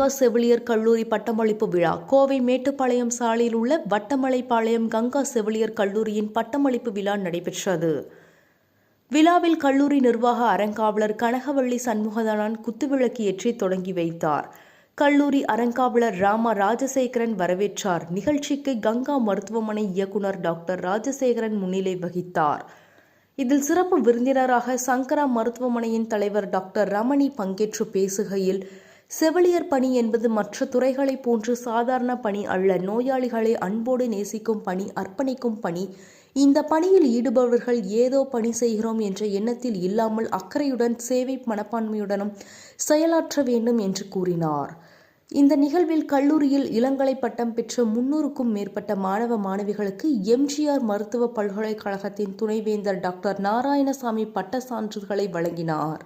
கங்கா செவிலியர் கல்லூரி பட்டமளிப்பு விழா. கோவை மேட்டுப்பாளையம் சாலையில் உள்ள வட்டமலைப்பாளையம் கங்கா செவிலியர் கல்லூரியின் பட்டமளிப்பு விழா நடைபெற்றது. விழாவில் கல்லூரி நிர்வாக அறங்காவலர் கனகவள்ளி சண்முகதனான் குத்துவிளக்கு ஏற்றி தொடங்கி வைத்தார். கல்லூரி அறங்காவலர் ராமா ராஜசேகரன் வரவேற்றார். நிகழ்ச்சிக்கு கங்கா மருத்துவமனை இயக்குனர் டாக்டர் ராஜசேகரன் முன்னிலை வகித்தார். இதில் சிறப்பு விருந்தினராக சங்கரா மருத்துவமனையின் தலைவர் டாக்டர் ரமணி பங்கேற்று பேசுகையில் செவிலியர் பணி என்பது மற்ற துறைகளைப் போன்று சாதாரண பணி அல்ல. நோயாளிகளை அன்போடு நேசிக்கும் பணி அர்ப்பணிக்கும் பணி. இந்த பணியில் ஈடுபவர்கள் ஏதோ பணி செய்கிறோம் என்ற எண்ணத்தில் இல்லாமல் அக்கறையுடன் சேவை மனப்பான்மையுடனும் செயலாற்ற வேண்டும் என்று கூறினார். இந்த நிகழ்வில் கல்லூரியில் இளங்கலை பட்டம் பெற்ற முன்னூறுக்கும் மேற்பட்ட மாணவ மாணவிகளுக்கு எம்ஜிஆர் மருத்துவ பல்கலைக்கழகத்தின் துணைவேந்தர் டாக்டர் நாராயணசாமி பட்ட சான்றிதழ்களை வழங்கினார்.